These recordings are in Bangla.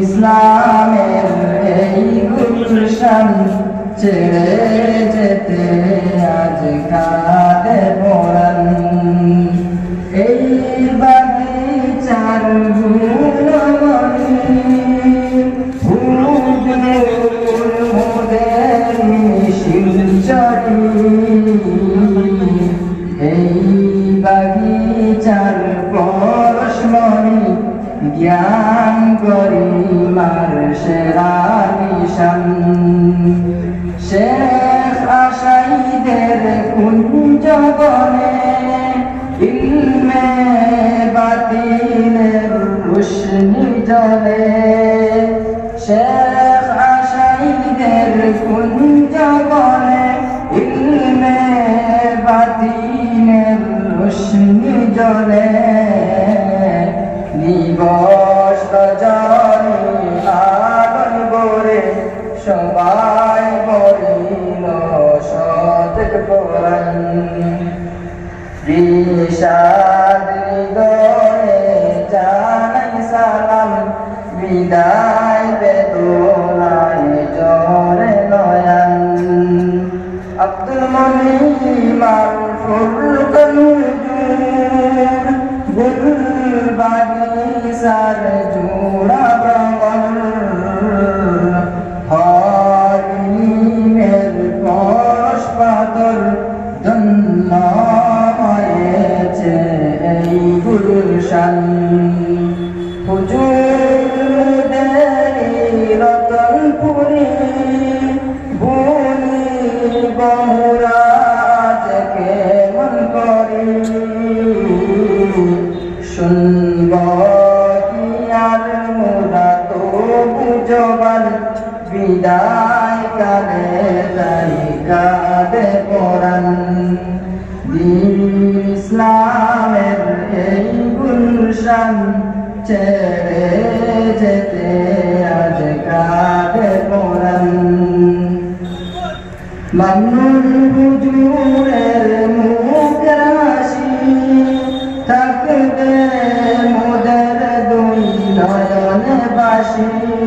ইসলামের এই গুলশান ছেড়ে যেতে আজ কাঁদে পড়ান এই বাগিচার এই জ্ঞান গরিমার সেরা নিশান। শেখ আশাইদের কুঞ্জ বনে ইলমে বাতিলের রুশনি জলে? শেখ আশাইদের কুঞ্জ ইলমে বাতিলের রুশনি জলে? দিবস রজনী আগুন গড়ে সবাই বলিল সতেক পুরাণ। বিষাদ হৃদয়ে জানাই সালাম, বিদায় বেদনায় জরে নয়ন। আব্দুল মনিম আল ফুরকান হুজুর গুল বাগিসার জোড়া ধন্য হয়েছে এই গুলশান। হুজুরদেরি আর মোরা তো বুঝবান বিদায় কালে তাই কাঁদে পড়ান ইসলামের এই গুলশান ছেড়ে যেতে আজ কাঁদে পড়ান মামুন হুজুরের বাসি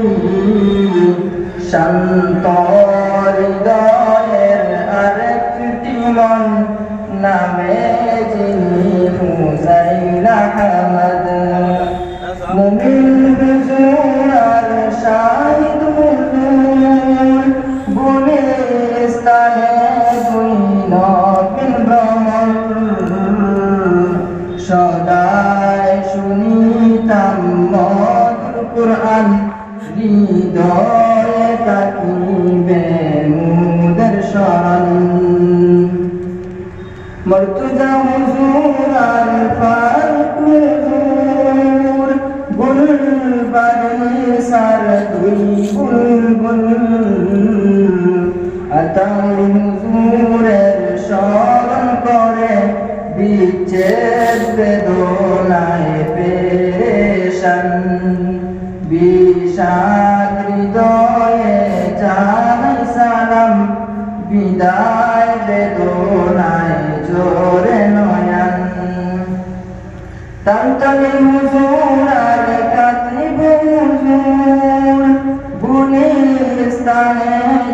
শান্ত হৃদয়ের আরেকটি মন নামে যিনি হুসাইন আর শাহিদ হুজুর গুলিস্তানে দুই নবীন সদায় কুরআন হৃদয়ে তাকিবে মুদের শরণ। মর্তুজা হুজুর আর ফারুক হুজুর বুলবাড়ি সার দুই বুলবুল। আতাউল হুজুরের স্মরণ করে বিচ্ছেদ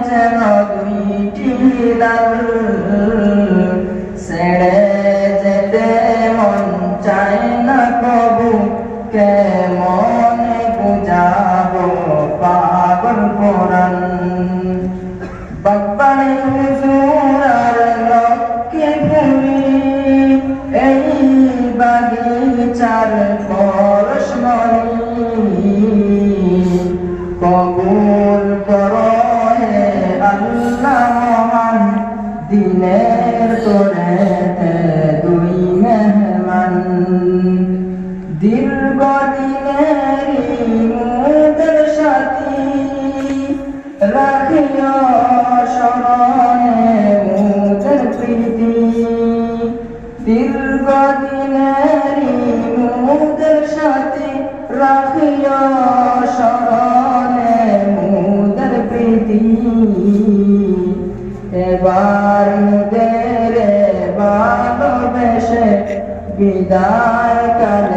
যেন দুইটি লাল বাগিচার পরশমণি কবুল করো হে আল্লাহ মহান দিনের তোরে দুই মেহমান। দীর্ঘ মুদের সাথী রাখিও স্মরণে মুদের প্রীতি। দীর্ঘ দিনেরই সাথে রাখিও স্মরণে মুদের প্রীতি। এবার মুদের ভালোবেসে বিদায় কার